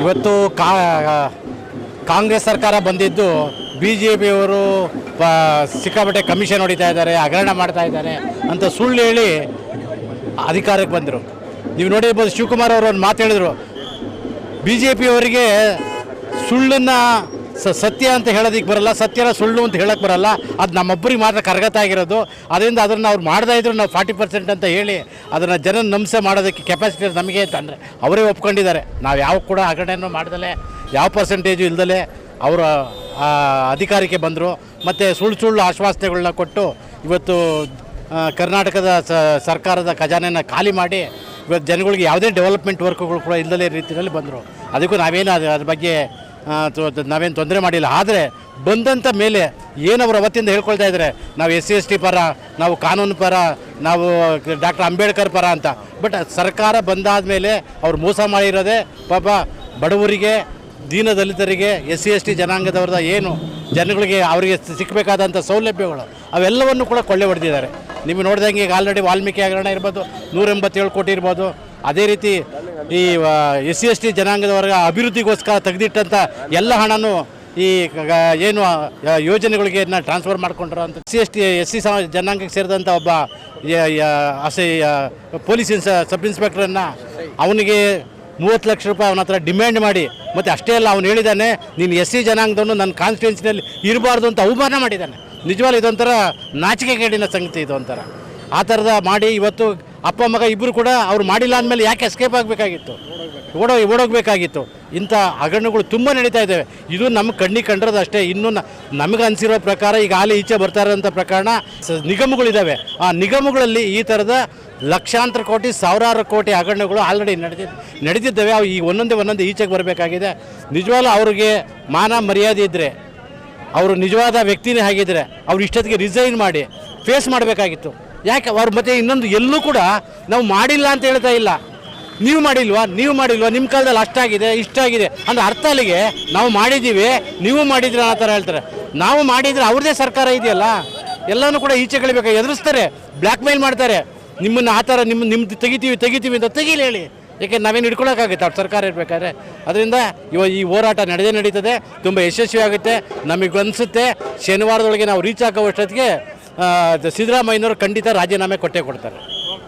ಇವತ್ತು ಕಾಂಗ್ರೆಸ್ ಸರ್ಕಾರ ಬಂದಿದ್ದು ಬಿ ಜೆ ಪಿಯವರು ಸಿಕ್ಕಾಪಟ್ಟೆ ಕಮಿಷನ್ ಹೊಡಿತಾ ಇದ್ದಾರೆ, ಹಗರಣ ಮಾಡ್ತಾ ಇದ್ದಾರೆ ಅಂತ ಸುಳ್ಳು ಹೇಳಿ ಅಧಿಕಾರಕ್ಕೆ ಬಂದರು. ನೀವು ನೋಡಿರ್ಬೋದು ಶಿವಕುಮಾರ್ ಅವರು ಒಂದು ಮಾತು ಹೇಳಿದರು ಬಿ ಜೆ ಪಿಯವರಿಗೆ ಸುಳ್ಳನ್ನು ಸತ್ಯ ಅಂತ ಹೇಳೋದಕ್ಕೆ ಬರಲ್ಲ, ಸತ್ಯನ ಸುಳ್ಳು ಅಂತ ಹೇಳಕ್ಕೆ ಬರಲ್ಲ, ಅದು ನಮ್ಮೊಬ್ಬರಿಗೆ ಮಾತ್ರ ಕರಗತ ಆಗಿರೋದು. ಅದರಿಂದ ಅದನ್ನು ಅವ್ರು ಮಾಡ್ತಾ ಇದ್ರು ನಾವು ಫಾರ್ಟಿ ಪರ್ಸೆಂಟ್ ಅಂತ ಹೇಳಿ ಅದನ್ನು ಜನ ನಂಬಿಸೆ ಮಾಡೋದಕ್ಕೆ ಕೆಪಾಸಿಟಿ ನಮಗೆ ಅಂತ ಅಂದರೆ ಅವರೇ ಒಪ್ಕೊಂಡಿದ್ದಾರೆ. ನಾವು ಯಾವ ಕೂಡ ಹಗರಣೆಯನ್ನು ಮಾಡ್ದಲೆ, ಯಾವ ಪರ್ಸೆಂಟೇಜು ಇಲ್ದಲೆ ಅವರ ಅಧಿಕಾರಕ್ಕೆ ಬಂದರು. ಮತ್ತು ಸುಳ್ಳು ಸುಳ್ಳು ಆಶ್ವಾಸನೆಗಳನ್ನ ಕೊಟ್ಟು ಇವತ್ತು ಕರ್ನಾಟಕದ ಸರ್ಕಾರದ ಖಜಾನೆಯನ್ನು ಖಾಲಿ ಮಾಡಿ ಇವತ್ತು ಜನಗಳಿಗೆ ಯಾವುದೇ ಡೆವಲಪ್ಮೆಂಟ್ ವರ್ಕ್ಗಳು ಕೂಡ ಇಲ್ಲದೇ ರೀತಿಯಲ್ಲಿ ಬಂದರು. ಅದಕ್ಕೂ ನಾವೇನು ಅದು, ಅದ್ರ ಬಗ್ಗೆ ನಾವೇನು ತೊಂದರೆ ಮಾಡಿಲ್ಲ. ಆದರೆ ಬಂದಂಥ ಮೇಲೆ ಏನು ಅವರು ಅವತ್ತಿಂದ ಹೇಳ್ಕೊಳ್ತಾ ಇದ್ದಾರೆ ನಾವು ಎಸ್ ಸಿ, ಎಸ್ ಟಿ ಪರ, ನಾವು ಕಾನೂನು ಪರ, ನಾವು ಡಾಕ್ಟರ್ ಅಂಬೇಡ್ಕರ್ ಪರ ಅಂತ. ಬಟ್ ಸರ್ಕಾರ ಬಂದಾದ ಮೇಲೆ ಅವ್ರು ಮೋಸ ಮಾಡಿರೋದೇ ಪಾಪ ಬಡವರಿಗೆ, ದೀನ ದಲಿತರಿಗೆ, ಎಸ್ ಸಿ, ಎಸ್ ಟಿ ಜನಾಂಗದವ್ರದ ಏನು ಜನಗಳಿಗೆ ಅವರಿಗೆ ಸಿಕ್ಕಬೇಕಾದಂಥ ಸೌಲಭ್ಯಗಳು, ಅವೆಲ್ಲವನ್ನು ಕೂಡ ಕೊಳ್ಳೆ ಹೊಡೆದಿದ್ದಾರೆ. ನಿಮಗೆ ನೋಡಿದಂಗೆ ಈಗ ಆಲ್ರೆಡಿ ವಾಲ್ಮೀಕಿ ಹಗರಣ ಇರ್ಬೋದು, ನೂರ ಎಂಬತ್ತೇಳು ಕೋಟಿ ಇರ್ಬೋದು. ಅದೇ ರೀತಿ ಈ ಎಸ್ ಸಿ ಎಸ್ ಟಿ ಜನಾಂಗದವರ್ಗ ಅಭಿವೃದ್ಧಿಗೋಸ್ಕರ ತೆಗೆದಿಟ್ಟಂಥ ಎಲ್ಲ ಹಣನೂ ಈ ಏನು ಯೋಜನೆಗಳಿಗೆ ಯೋಜನೆಗಳಿಗೆ ಟ್ರಾನ್ಸ್ಫರ್ ಮಾಡ್ಕೊಂಡ್ರ ಅಂತ. C S T, S C ಜನಾಂಗಕ್ಕೆ ಸೇರಿದಂಥ ಒಬ್ಬ ಅಸೆ ಪೊಲೀಸ್ ಇನ್ಸ ಸಬ್ ಇನ್ಸ್ಪೆಕ್ಟ್ರನ್ನು ಅವನಿಗೆ ಮೂವತ್ತು ಲಕ್ಷ ರೂಪಾಯಿ ಅವನ ಹತ್ರ ಡಿಮ್ಯಾಂಡ್ ಮಾಡಿ, ಮತ್ತು ಅಷ್ಟೇ ಅಲ್ಲ, ಅವನು ಹೇಳಿದ್ದಾನೆ, ನೀನು ಎಸ್ ಸಿ ಜನಾಂಗದವನು, ನನ್ನ ಕಾನ್ಸ್ಟಿಟ್ಯೂನ್ಸಿನಲ್ಲಿ ಇರಬಾರ್ದು ಅಂತ ಅವಮಾನ ಮಾಡಿದ್ದಾನೆ. ನಿಜವಾಗ್ಲೂ ಇದೊಂಥರ ನಾಚಿಕೆಗೇಡಿನ ಸಂಗತಿ ಇದು ಒಂಥರ. ಆ ಥರದ ಮಾಡಿ ಇವತ್ತು ಅಪ್ಪ ಮಗ ಇಬ್ಬರು ಕೂಡ ಅವ್ರು ಮಾಡಿಲ್ಲ ಅಂದಮೇಲೆ ಯಾಕೆ ಎಸ್ಕೇಪ್ ಆಗಬೇಕಾಗಿತ್ತು? ಓಡೋ ಓಡೋಗಬೇಕಾಗಿತ್ತು. ಇಂಥ ಹಗರಣಗಳು ತುಂಬ ನಡೀತಾ ಇದ್ದಾವೆ. ಇದು ನಮ್ಮ ಕಣ್ಣಿಗೆ ಕಂಡಿರೋದು ಅಷ್ಟೇ. ಇನ್ನೂ ನಮಗೆ ಅನಿಸಿರೋ ಪ್ರಕಾರ ಈಗ ಹಾಲಿ ಈಚೆ ಬರ್ತಾ ಇರೋಂಥ ಪ್ರಕರಣ ನಿಗಮಗಳಿದ್ದಾವೆ. ಆ ನಿಗಮಗಳಲ್ಲಿ ಈ ಥರದ ಲಕ್ಷಾಂತರ ಕೋಟಿ, ಸಾವಿರಾರು ಕೋಟಿ ಹಗರಣಗಳು ಆಲ್ರೆಡಿ ನಡೆದಿ ನಡೆದಿದ್ದಾವೆ. ಅವು ಈ ಒಂದೊಂದೇ ಒಂದೊಂದೇ ಈಚೆಗೆ ಬರಬೇಕಾಗಿದೆ. ನಿಜವಾಗ್ಲೂ ಅವ್ರಿಗೆ ಮಾನ ಮರ್ಯಾದೆ ಇದ್ದರೆ ಅವರು ನಿಜವಾದ ವ್ಯಕ್ತಿನೇ ಆಗಿದ್ದರೆ ಅವ್ರು ಇಷ್ಟೊತ್ತಿಗೆ ರಿಸೈನ್ ಮಾಡಿ ಫೇಸ್ ಮಾಡಬೇಕಾಗಿತ್ತು. ಯಾಕೆ ಅವ್ರ ಮತ್ತೆ ಇನ್ನೊಂದು ಎಲ್ಲೂ ಕೂಡ ನಾವು ಮಾಡಿಲ್ಲ ಅಂತ ಹೇಳ್ತಾ ಇಲ್ಲ. ನೀವು ಮಾಡಿಲ್ವಾ? ನೀವು ಮಾಡಿಲ್ವಾ? ನಿಮ್ಮ ಕಾಲದಲ್ಲಿ ಅಷ್ಟಾಗಿದೆ ಇಷ್ಟಾಗಿದೆ ಅಂದ್ರೆ ಅರ್ಥ ಅಲ್ಲಿಗೆ ನಾವು ಮಾಡಿದ್ದೀವಿ ನೀವು ಮಾಡಿದ್ರಿ ಆ ಥರ ಹೇಳ್ತಾರೆ. ನಾವು ಮಾಡಿದರೆ ಅವ್ರದ್ದೇ ಸರ್ಕಾರ ಇದೆಯಲ್ಲ? ಎಲ್ಲನೂ ಕೂಡ ಈಚೆ ಕಳಿಬೇಕು? ಎದುರಿಸ್ತಾರೆ ಬ್ಲ್ಯಾಕ್ ಮೇಲ್ ಮಾಡ್ತಾರೆ. ನಿಮ್ಮನ್ನು ಆ ಥರ ನಿಮ್ಮ ನಿಮ್ದು ತೆಗಿತೀವಿ ತೆಗಿತೀವಿ ಅಂತ ತೆಗೀಲಿ ಹೇಳಿ. ಯಾಕೆ ನಾವೇನು ಹಿಡ್ಕೊಳಕ್ಕಾಗುತ್ತೆ? ಅವ್ರ ಸರ್ಕಾರ ಇರಬೇಕಾದ್ರೆ. ಅದರಿಂದ ಇವಾಗ ಈ ಹೋರಾಟ ನಡೆದೇ ನಡೀತದೆ ತುಂಬ ಯಶಸ್ವಿ ಆಗುತ್ತೆ ನಮಗೆ ಅನಿಸುತ್ತೆ ಶನಿವಾರದೊಳಗೆ ನಾವು ರೀಚ್ ಆಗೋ ಅಷ್ಟೊತ್ತಿಗೆ ಆ, ಸಿದ್ದರಾಮಯ್ಯನವರು ಖಂಡಿತ ರಾಜೀನಾಮೆ ಕೊಟ್ಟೇ ಕೊಡ್ತಾರೆ.